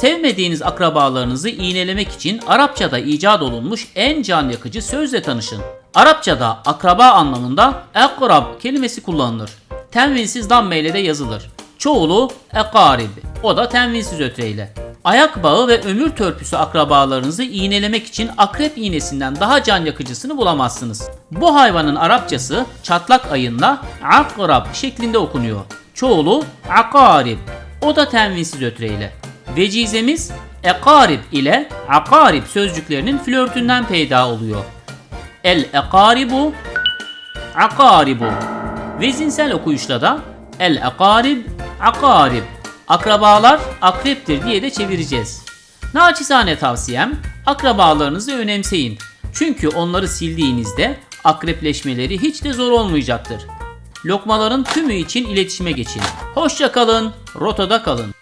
Sevmediğiniz akrabalarınızı iğnelemek için Arapçada icat olunmuş en can yakıcı sözle tanışın. Arapçada akraba anlamında akrab kelimesi kullanılır. Tenvinsiz damme de yazılır. Çoğulu ekarib, o da tenvinsiz ötreyle. Ayak bağı ve ömür törpüsü akrabalarınızı iğnelemek için akrep iğnesinden daha can yakıcısını bulamazsınız. Bu hayvanın Arapçası çatlak ayınla akrab şeklinde okunuyor. Çoğulu akarib, o da tenvinsiz ötreyle. Vecizemiz ekarib ile akarib sözcüklerinin flörtünden peyda oluyor. El ekaribu akaribu. Vezinsel okuyuşla da el ekarib akarib. Akrabalar akreptir diye de çevireceğiz. Naçizane tavsiyem akrabalarınızı önemseyin. Çünkü onları sildiğinizde akrepleşmeleri hiç de zor olmayacaktır. Lokmaların tümü için iletişime geçin. Hoşça kalın, rotada kalın.